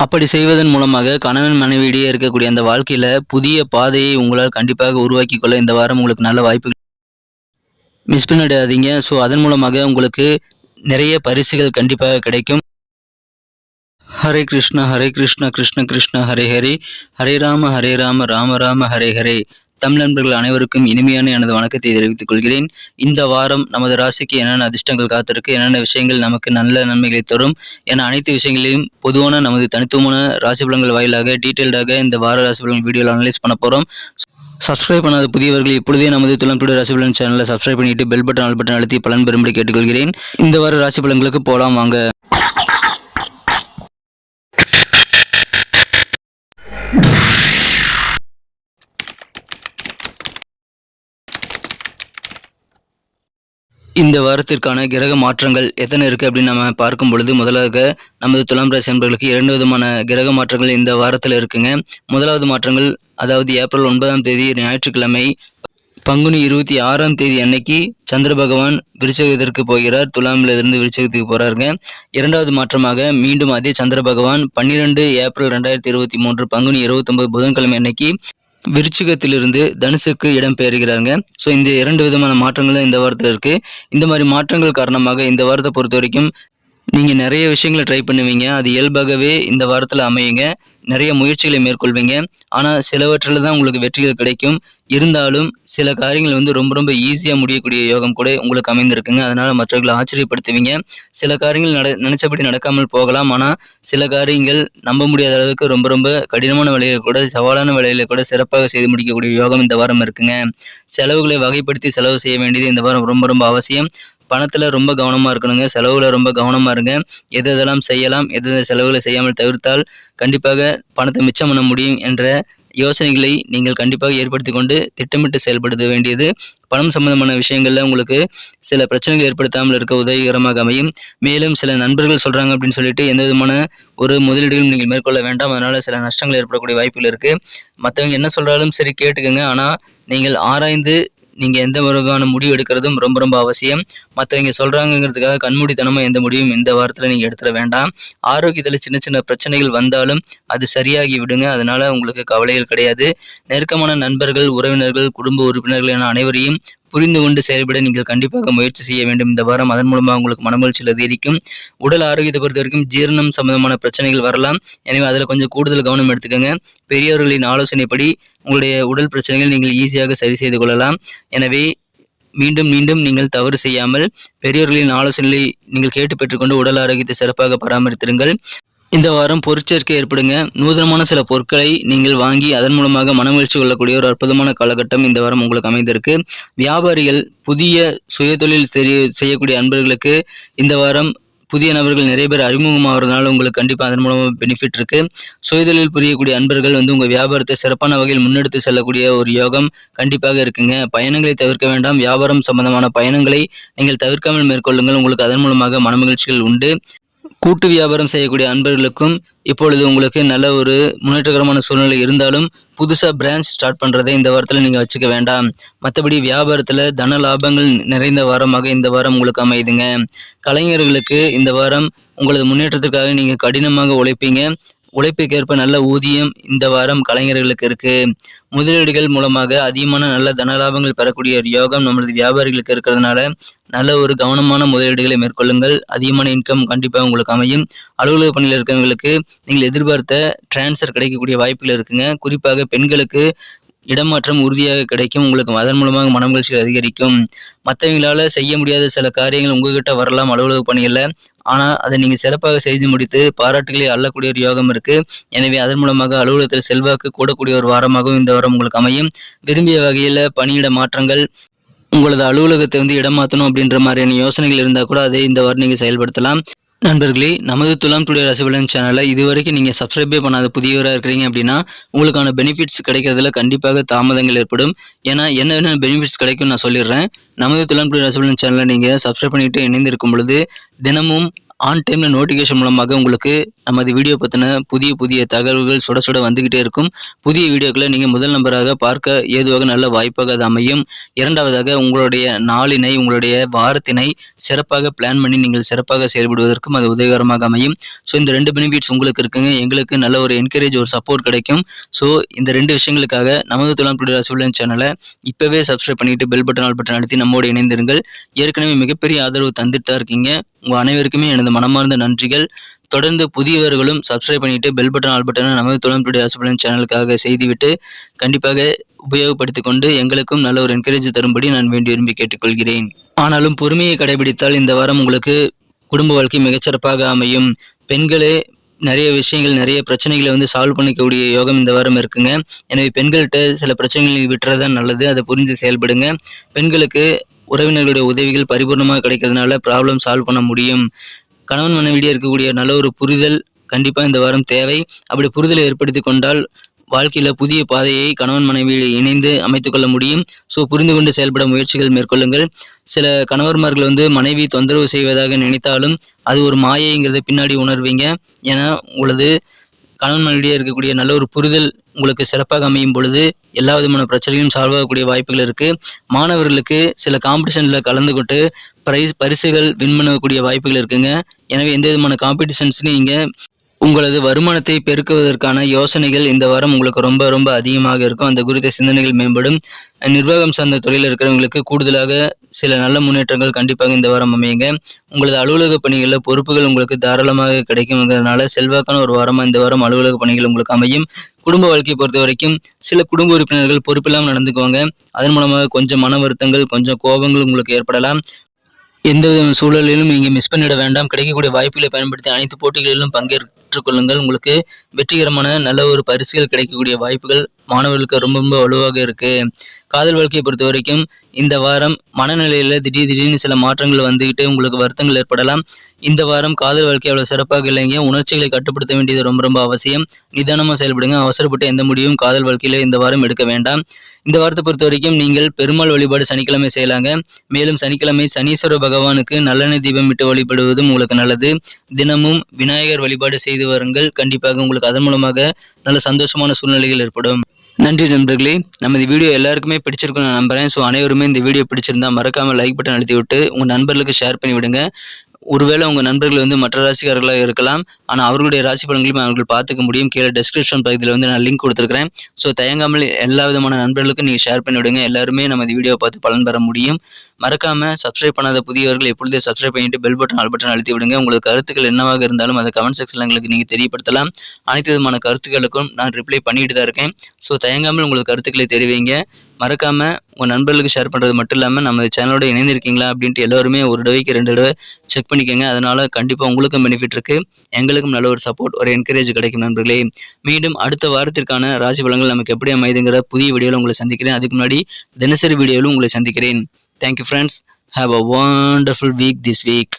அப்படி செய்வதன் மூலமாக கணவன் மனைவியிடையே இருக்கக்கூடிய அந்த வாழ்க்கையில புதிய பாதையை உங்களால் கண்டிப்பாக உருவாக்கி கொள்ள இந்த வாரம் உங்களுக்கு நல்ல வாய்ப்பு மிஸ் பண்ணிடாதீங்க. ஸோ அதன் மூலமாக உங்களுக்கு நிறைய பரிசுகள் கண்டிப்பாக கிடைக்கும். ஹரே கிருஷ்ணா ஹரே கிருஷ்ணா கிருஷ்ண கிருஷ்ண ஹரே ஹரே. ஹரே ராம ஹரே ராம ராம ராம ஹரே ஹரே. தமிழ் நண்பர்கள் அனைவருக்கும் இனிமையான எனது வணக்கத்தை தெரிவித்துக் கொள்கிறேன். இந்த வாரம் நமது ராசிக்கு என்னென்ன அதிர்ஷ்டங்கள் காத்திருக்கு என்னென்ன விஷயங்கள் நமக்கு நல்ல நன்மைகளை தரும் என அனைத்து விஷயங்களையும் பொதுவான நமது தனித்துவமான ராசி பலன்கள் வாயிலாக டீட்டெயில்டாக இந்த வார ராசி பலன் வீடியோவில் அனலைஸ் பண்ண போகிறோம் சப்ஸ்கிரைப் பண்ணாத புதியவர்கள் இப்பொழுதே நமது துளம் ராசி பலன் சேனலை சப்ஸ்கிரைப் பண்ணிட்டு பெல் பட்டன் ஆல் பட்டன் அழுத்தி பலன் பெறும்படி கேட்டுக்கொள்கிறேன். இந்த வார ராசி பலன்களுக்கு போகலாம் வாங்க. இந்த வாரத்திற்கான கிரக மாற்றங்கள் எத்தனை இருக்குது அப்படின்னு நம்ம பார்க்கும் பொழுது முதலாக நமது துலாம் ராசி என்பர்களுக்கு இரண்டு விதமான கிரக மாற்றங்கள் இந்த வாரத்தில் இருக்குங்க. முதலாவது மாற்றங்கள் அதாவது ஏப்ரல் ஒன்பதாம் தேதி ஞாயிற்றுக்கிழமை பங்குனி இருபத்தி ஆறாம் தேதி அன்னைக்கு சந்திர பகவான் விருச்சகத்திற்கு போகிறார். துலாமில் இருந்து விருச்சகத்துக்கு போகிறாருங்க இரண்டாவது மாற்றமாக மீண்டும் அதே சந்திர பகவான் பன்னிரெண்டு ஏப்ரல் ரெண்டாயிரத்தி இருபத்தி மூன்று பங்குனி இருபத்தொன்பது புதன்கிழமை அன்னைக்கு விருச்சிகத்திலிருந்து தனுசுக்கு இடம் பெயர்கிறாங்க ஸோ இந்த இரண்டு விதமான மாற்றங்களும் இந்த வாரத்தில் இருக்கு. இந்த மாதிரி மாற்றங்கள் காரணமாக இந்த வாரத்தை பொறுத்த வரைக்கும் நீங்கள் நிறைய விஷயங்களை ட்ரை பண்ணுவீங்க. அது இயல்பாகவே இந்த வாரத்தில் அமையுங்க. நிறைய முயற்சிகளை மேற்கொள்வீங்க. ஆனால் சிலவற்றில் தான் உங்களுக்கு வெற்றிகள் கிடைக்கும். இருந்தாலும் சில காரியங்கள் வந்து ரொம்ப ரொம்ப ஈஸியாக முடியக்கூடிய யோகம் கூட உங்களுக்கு அமைந்திருக்குங்க. அதனால் மற்றவர்களை ஆச்சரியப்படுத்துவீங்க. சில காரியங்கள் நட நினச்சபடி நடக்காமல் போகலாம். ஆனால் சில காரியங்கள் நம்ப முடியாத அளவுக்கு ரொம்ப ரொம்ப கடினமான வேலையில் கூட சவாலான வேலையில் கூட சிறப்பாக செய்து முடிக்கக்கூடிய யோகம் இந்த வாரம் இருக்குங்க. செலவுகளை வகைப்படுத்தி செலவு செய்ய வேண்டியது இந்த வாரம் ரொம்ப ரொம்ப அவசியம். பணத்தில் ரொம்ப கவனமாக இருக்கணுங்க. செலவில் ரொம்ப கவனமாக இருங்க. எது எதெல்லாம் செய்யலாம் எது எது செலவுகளை செய்யாமல் தவிர்த்தால் கண்டிப்பாக பணத்தை மிச்சம் பண்ண முடியும் என்ற யோசனைகளை நீங்கள் கண்டிப்பாக ஏற்படுத்தி கொண்டு திட்டமிட்டு செயல்படுத்த வேண்டியது. பணம் சம்பந்தமான விஷயங்களில் உங்களுக்கு சில பிரச்சனைகள் ஏற்படுத்தாமல் இருக்க உதவிகரமாக அமையும். மேலும் சில நண்பர்கள் சொல்கிறாங்க அப்படின்னு சொல்லிட்டு எந்த விதமான ஒரு முதலீடுகளும் நீங்கள் மேற்கொள்ள வேண்டாம். அதனால் சில நஷ்டங்கள் ஏற்படக்கூடிய வாய்ப்புகள் இருக்குது மற்றவங்க என்ன சொல்கிறாலும் சரி கேட்டுக்கோங்க. ஆனால் நீங்கள் ஆராய்ந்து நீங்கள் எந்த விதமான முடிவு எடுக்கிறதும் ரொம்ப ரொம்ப அவசியம். மற்றவங்க சொல்கிறாங்கிறதுக்காக கண்மூடித்தனமாக எந்த முடிவும் இந்த வாரத்தில் நீங்கள் எடுத்துட வேண்டாம். ஆரோக்கியத்தில் சின்ன சின்ன பிரச்சனைகள் வந்தாலும் அது சரியாகி விடுங்க. அதனால் உங்களுக்கு கவலைகள் கிடையாது. நெருக்கமான நண்பர்கள் உறவினர்கள் குடும்ப உறுப்பினர்கள் என அனைவரையும் புரிந்து கொண்டு செயல்பட நீங்கள் கண்டிப்பாக முயற்சி செய்ய வேண்டும். இந்த வாரம் அதன் மூலமாக உங்களுக்கு மனமகிழ்ச்சியில் அதிகரிக்கும். உடல் ஆரோக்கியத்தை பொறுத்த வரைக்கும் ஜீரணம் சம்பந்தமான பிரச்சனைகள் வரலாம். எனவே அதில் கொஞ்சம் கூடுதல் கவனம் எடுத்துக்கோங்க. பெரியவர்களின் ஆலோசனைப்படி உங்களுடைய உடல் பிரச்சனைகள் நீங்கள் ஈஸியாக சரி செய்து கொள்ளலாம். எனவே மீண்டும் மீண்டும் நீங்கள் தவறு செய்யாமல் பெரியவர்களின் ஆலோசனைகளை நீங்கள் கேட்டு பெற்றுக்கொண்டு உடல் ஆரோக்கியத்தை சிறப்பாக பராமரித்திருங்கள். இந்த வாரம் பொருட்சேர்க்கை ஏற்படுங்க. நூதனமான சில பொருட்களை நீங்கள் வாங்கி அதன் மூலமாக மனமகிழ்ச்சி கொள்ளக்கூடிய ஒரு அற்புதமான காலகட்டம் இந்த வாரம் உங்களுக்கு அமைந்திருக்கு. வியாபாரிகள் புதிய சுயதொழில் செய்ய செய்யக்கூடிய அன்பர்களுக்கு இந்த வாரம் புதிய நபர்கள் நிறைய பேர் அறிமுகமாகிறதுனால உங்களுக்கு கண்டிப்பாக அதன் மூலமாக பெனிஃபிட் இருக்கு. சுயதொழில் புரியக்கூடிய அன்பர்கள் வந்து உங்கள் வியாபாரத்தை சிறப்பான வகையில் முன்னெடுத்து செல்லக்கூடிய ஒரு யோகம் கண்டிப்பாக இருக்குங்க. பயணங்களை தவிர்க்க வேண்டாம். வியாபாரம் சம்பந்தமான பயணங்களை நீங்கள் தவிர்க்காமல் மேற்கொள்ளுங்கள். உங்களுக்கு அதன் மூலமாக மனமகிழ்ச்சிகள் உண்டு. கூட்டு வியாபாரம் செய்யக்கூடிய அன்பர்களுக்கும் இப்பொழுது உங்களுக்கு நல்ல ஒரு முன்னேற்றகரமான சூழ்நிலை இருந்தாலும் புதுசாக பிரான்ச் ஸ்டார்ட் பண்ணுறதை இந்த வாரத்தில் நீங்கள் வச்சுக்க வேண்டாம். மற்றபடி வியாபாரத்தில் தன லாபங்கள் நிறைந்த வாரமாக இந்த வாரம் உங்களுக்கு அமையுதுங்க. கலைஞர்களுக்கு இந்த வாரம் உங்களது முன்னேற்றத்திற்காக நீங்கள் கடினமாக உழைப்பீங்க. உழைப்புக்கேற்ப நல்ல ஊதியம் இந்த வாரம் கலைஞர்களுக்கு இருக்கு. முதலீடுகள் மூலமாக அதிகமான நல்ல தனலாபங்கள் பெறக்கூடிய ஒரு யோகம் நம்மளது வியாபாரிகளுக்கு இருக்கிறதுனால நல்ல ஒரு கவனமான முதலீடுகளை மேற்கொள்ளுங்கள். அதிகமான இன்கம் கண்டிப்பாக உங்களுக்கு அமையும். அலுவலக பணியில் இருக்கிறவங்களுக்கு நீங்கள் எதிர்பார்த்த டிரான்ஸ்ஃபர் கிடைக்கக்கூடிய வாய்ப்புகள் இருக்குங்க. குறிப்பாக பெண்களுக்கு இடமாற்றம் உறுதியாக கிடைக்கும். உங்களுக்கு அதன் மூலமாக மனமகிழ்ச்சி அதிகரிக்கும். மற்றவங்களால செய்ய முடியாத சில காரியங்கள் உங்ககிட்ட வரலாம் அலுவலக பணிகளில். ஆனால் அதை நீங்கள் சிறப்பாக செய்து முடித்து பாராட்டுகளை அள்ளக்கூடிய ஒரு யோகம் இருக்குது எனவே அதன் மூலமாக அலுவலகத்தில் செல்வாக்கு கூடக்கூடிய ஒரு வாரமாகவும் இந்த வாரம் உங்களுக்கு அமையும். விரும்பிய வகையில் பணியிட மாற்றங்கள் உங்களது அலுவலகத்தை வந்து இடம் மாற்றணும் அப்படின்ற மாதிரியான யோசனைகள் இருந்தால் கூட அதை இந்த வாரம் நீங்கள் செயல்படுத்தலாம். நண்பர்களே நமது துலாம் டுடே ரசிபலன் சேனலை இதுவரைக்கும் நீங்கள் சப்ஸ்கிரைபே பண்ணாத புதியவராக இருக்கிறீங்க அப்படின்னா உங்களுக்கான பெனிஃபிட்ஸ் கிடைக்கிறதுல கண்டிப்பாக தாமதங்கள் ஏற்படும். ஏன்னா என்னென்ன பெனிஃபிட்ஸ் கிடைக்கும் நான் சொல்லிடுறேன். நமது துலாம் டுடே ரசிபலன் சேனலை நீங்கள் சப்ஸ்கிரைப் பண்ணிட்டு இணைந்திருக்கும் பொழுது தினமும் ஆன் டைமில் நோட்டிஃபிகேஷன் மூலமாக உங்களுக்கு நமது வீடியோ பற்றின புதிய புதிய தகவல்கள் சுட சுட வந்துக்கிட்டே இருக்கும். புதிய வீடியோக்களை நீங்கள் முதல் நம்பராக பார்க்க ஏதுவாக நல்ல வாய்ப்பாக அது அமையும். இரண்டாவதாக உங்களுடைய நாளினை உங்களுடைய வாரத்தினை சிறப்பாக பிளான் பண்ணி நீங்கள் சிறப்பாக செயல்படுவதற்கும் அது உதவிகரமாக அமையும். ஸோ இந்த ரெண்டு பெனிஃபிட்ஸ் உங்களுக்கு இருக்குங்க. எங்களுக்கு நல்ல ஒரு என்கரேஜ் ஒரு சப்போர்ட் கிடைக்கும். ஸோ இந்த ரெண்டு விஷயங்களுக்காக நமது துலாம் டுடே ராசிபலன் சேனலை இப்போவே சப்ஸ்கிரைப் பண்ணிட்டு பெல் பட்டன் ஆல் பட்டன் அழுத்தி நம்மோடு இணைந்திருங்கள். ஏற்கனவே மிகப்பெரிய ஆதரவு தந்துட்டு தான் இருக்கீங்க. உங்கள் அனைவருக்குமே எனது மனமார்ந்த நன்றிகள். தொடர்ந்து புதியவர்களும் சப்ஸ்கிரைப் பண்ணிவிட்டு பெல் பட்டன் ஆல் பட்டன் நமது துளம் டுடே சேனலுக்காக செய்துவிட்டு கண்டிப்பாக உபயோகப்படுத்திக் கொண்டு எங்களுக்கும் நல்ல ஒரு என்கரேஜ் தரும்படி நான் வேண்டி விரும்பி கேட்டுக்கொள்கிறேன். ஆனாலும் பொறுமையை கடைபிடித்தால் இந்த வாரம் உங்களுக்கு குடும்ப வாழ்க்கை மிகச்சிறப்பாக அமையும். பெண்களே நிறைய விஷயங்கள் நிறைய பிரச்சனைகளை வந்து சால்வ் பண்ணிக்கக்கூடிய யோகம் இந்த வாரம் இருக்குங்க. எனவே பெண்கள்கிட்ட சில பிரச்சனைகளை விட்டுறதான் நல்லது. அதை புரிஞ்சு செயல்படுங்க. பெண்களுக்கு உறவினர்களுடைய உதவிகள் பரிபூர்ணமாக கிடைக்கிறதுனால ப்ராப்ளம் சால்வ் பண்ண முடியும். கணவன் மனைவிடையே இருக்கக்கூடிய நல்ல ஒரு புரிதல் கண்டிப்பாக இந்த வாரம் தேவை. அப்படி புரிதலை ஏற்படுத்தி கொண்டால் வாழ்க்கையில் புதிய பாதையை கணவன் மனைவி இணைந்து அமைத்துக்கொள்ள முடியும். ஸோ புரிந்து கொண்டு செயல்பட முயற்சிகள் மேற்கொள்ளுங்கள். சில கணவர்மார்கள் வந்து மனைவி தொந்தரவு செய்வதாக நினைத்தாலும் அது ஒரு மாயைங்கிறத பின்னாடி உணர்வீங்க. ஏன்னா உங்களது கணவன் மனைவிடையே இருக்கக்கூடிய நல்ல ஒரு புரிதல் உங்களுக்கு சிறப்பாக அமையும் பொழுது எல்லா விதமான பிரச்சனையும் சால்வ் ஆகக்கூடிய வாய்ப்புகள் இருக்குது மாணவர்களுக்கு சில காம்படிஷனில் கலந்து கொண்டு பிரைஸ் பரிசுகள் வின் பண்ணக்கூடிய வாய்ப்புகள் இருக்குங்க. எனவே எந்த விதமான காம்படிஷன்ஸ்லையும் இங்கே உங்களது வருமானத்தை பெருக்குவதற்கான யோசனைகள் இந்த வாரம் உங்களுக்கு ரொம்ப ரொம்ப அதிகமாக இருக்கும். அந்த குறித்த சிந்தனைகள் மேம்படும். நிர்வாகம் சார்ந்த தொழிலில் இருக்கிறவங்களுக்கு கூடுதலாக சில நல்ல முன்னேற்றங்கள் கண்டிப்பாக இந்த வாரம் அமையுங்க. உங்களது அலுவலக பணிகளில் பொறுப்புகள் உங்களுக்கு தாராளமாக கிடைக்குங்கிறதுனால செல்வாக்கான ஒரு வாரமாக இந்த வாரம் அலுவலக பணிகள் உங்களுக்கு அமையும். குடும்ப வாழ்க்கையை பொறுத்த வரைக்கும் சில குடும்ப உறுப்பினர்கள் பொறுப்பில்லாமல் நடந்துக்குவாங்க. அதன் மூலமாக கொஞ்சம் மன வருத்தங்கள் கொஞ்சம் கோபங்கள் உங்களுக்கு ஏற்படலாம். எந்த வித சூழலிலும் நீங்கள் மிஸ் பண்ணிட வேண்டாம். கிடைக்கக்கூடிய வாய்ப்புகளை பயன்படுத்தி அனைத்து போட்டிகளிலும் பங்கேற்றுக் கொள்ளுங்கள். உங்களுக்கு வெற்றிகரமான நல்ல ஒரு பரிசுகள் கிடைக்கக்கூடிய வாய்ப்புகள் மாணவர்களுக்கு ரொம்ப ரொம்ப வலுவாக இருக்கு. காதல் வாழ்க்கையை பொறுத்த வரைக்கும் இந்த வாரம் மனநிலையில் திடீர் திடீர்னு சில மாற்றங்கள் வந்துக்கிட்டு உங்களுக்கு வருத்தங்கள் ஏற்படலாம். இந்த வாரம் காதல் வாழ்க்கை அவ்வளோ சிறப்பாக இல்லைங்க. உணர்ச்சிகளை கட்டுப்படுத்த வேண்டியது ரொம்ப ரொம்ப அவசியம். நிதானமாக செயல்படுங்க. அவசரப்பட்டு எந்த முடிவும் காதல் வாழ்க்கையில் இந்த வாரம் எடுக்க வேண்டாம். இந்த வாரத்தை பொறுத்த வரைக்கும் நீங்கள் பெருமாள் வழிபாடு சனிக்கிழமை செய்யலாங்க. மேலும் சனிக்கிழமை சனீஸ்வர பகவானுக்கு நல்லெண்ணெய் தீபம் விட்டு வழிபடுவதும் உங்களுக்கு நல்லது. தினமும் விநாயகர் வழிபாடு செய்து வருங்கள். கண்டிப்பாக உங்களுக்கு அதன் மூலமாக நல்ல சந்தோஷமான சூழ்நிலைகள் ஏற்படும். நன்றி நண்பர்களே. நமது வீடியோ எல்லாருக்குமே பிடிச்சிருக்கும் நான் நம்புறேன். ஸோ அனைவருமே இந்த வீடியோ பிடிச்சிருந்தா மறக்காமல் லைக் பட்டன் அழுத்தி விட்டு உங்கள் நண்பர்களுக்கு ஷேர் பண்ணி விடுங்க ஒருவேளை உங்கள் நண்பர்கள் வந்து மற்ற ராசிக்காரர்களாக இருக்கலாம். ஆனால் அவர்களுடைய ராசி பலன்களையும் அவர்கள் பார்த்துக்க முடியும். கீழே டெஸ்கிரிப்ஷன் பகுதியில் வந்து நான் லிங்க் கொடுத்துருக்கிறேன். ஸோ தயங்காமல் எல்லா விதமான நண்பர்களுக்கும் நீங்கள் ஷேர் பண்ணிவிடுங்க. எல்லாருமே எல்லாருமே இந்த வீடியோ பார்த்து பலன் பெற முடியும். மறக்காமல் சப்ஸ்கிரைப் பண்ணாத புதியவர்கள் எப்பொழுதே சப்ஸ்கிரைப் பண்ணிட்டு பெல் பட்டன் ஆல் பட்டன் அழுத்தி விடுங்க. உங்களுக்கு கருத்துக்கள் என்னவாக இருந்தாலும் அதை கமெண்ட் செக்ஷனில் எங்களுக்கு நீங்கள் தெரியப்படுத்தலாம். அனைத்து விதமான கருத்துக்களுக்கும் நான் ரிப்ளை பண்ணிட்டு தான் இருக்கேன். ஸோ தயங்காமல் உங்களுக்கு கருத்துக்களை தெரிவிங்க. மறக்காமல் உங்கள் நண்பர்களுக்கு ஷேர் பண்ணுறது மட்டும் இல்லாமல் நம்ம சேனலோட இணைந்திருக்கீங்களா அப்படின்ட்டு எல்லோருமே ஒரு தடவைக்கு ரெண்டு தடவை செக் பண்ணிக்கோங்க. அதனால் கண்டிப்பாக உங்களுக்கும் பெனிஃபிட் இருக்குது எங்களுக்கும் நல்ல ஒரு சப்போர்ட் ஒரு என்கரேஜ் கிடைக்கும் நண்பர்களே. மீண்டும் அடுத்த வாரத்திற்கான ராசி பலங்கள் நமக்கு எப்படி அமைதுங்கிற புதிய வீடியோவில் உங்களை சந்திக்கிறேன். அதுக்கு முன்னாடி தினசரி வீடியோவிலும் உங்களை சந்திக்கிறேன். Thank you friends have a wonderful week this week